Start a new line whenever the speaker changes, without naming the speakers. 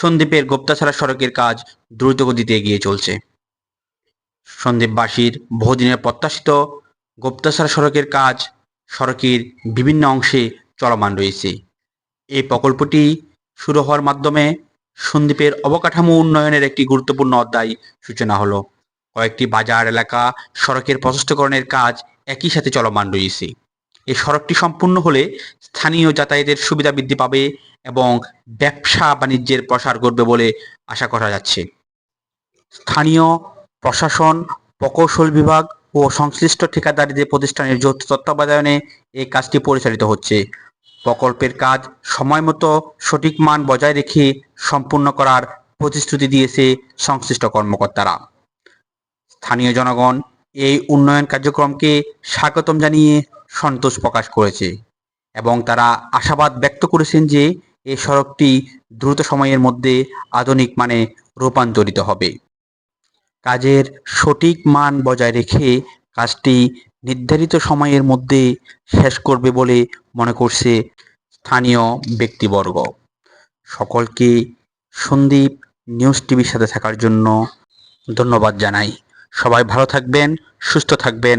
সন্দ্বীপের গুপ্তাছড়া সড়কের কাজ দ্রুতগতিতে এগিয়ে চলছে। সন্দ্বীপবাসীর বহুদিনের প্রত্যাশিত গুপ্তাছড়া সড়কের কাজ সড়কের বিভিন্ন অংশে চলমান রয়েছে। এই প্রকল্পটি শুরু হওয়ার মাধ্যমে সন্দ্বীপের অবকাঠামো উন্নয়নের একটি গুরুত্বপূর্ণ অধ্যায় সূচনা হলো। কয়েকটি বাজার এলাকা সড়কের প্রশস্তকরণের কাজ একই সাথে চলমান রয়েছে। এই সড়কটি সম্পূর্ণ হলে স্থানীয় যাতায়াতের সুবিধা বৃদ্ধি পাবে এবং ব্যবসা বাণিজ্যের প্রসার ঘটবে বলে আশা করা যাচ্ছে। স্থানীয় প্রশাসন, প্রকৌশল বিভাগ ও সংশ্লিষ্ট ঠিকাদারিদের প্রতিষ্ঠানের যৌথ তত্ত্বাবধানে এই কাজটি পরিচালিত হচ্ছে। প্রকল্পের কাজ সময় মতো সঠিক মান বজায় রেখে সম্পূর্ণ করার প্রতিশ্রুতি দিয়েছে সংশ্লিষ্ট কর্মকর্তারা। স্থানীয় জনগণ এই উন্নয়ন কার্যক্রমকে স্বাগতম জানিয়ে সন্তোষ প্রকাশ করেছে এবং তারা আশাবাদ ব্যক্ত করেছেন যে এই সড়কটি দ্রুত সময়ের মধ্যে আধুনিক মানে রূপান্তরিত হবে। কাজের সঠিক মান বজায় রেখে কাজটি নির্ধারিত সময়ের মধ্যে শেষ করবে বলে মনে করছে স্থানীয় ব্যক্তিবর্গ। সকলকে সন্দীপ নিউজ টিভির সাথে থাকার জন্য ধন্যবাদ জানাই। সবাই ভালো থাকবেন, সুস্থ থাকবেন।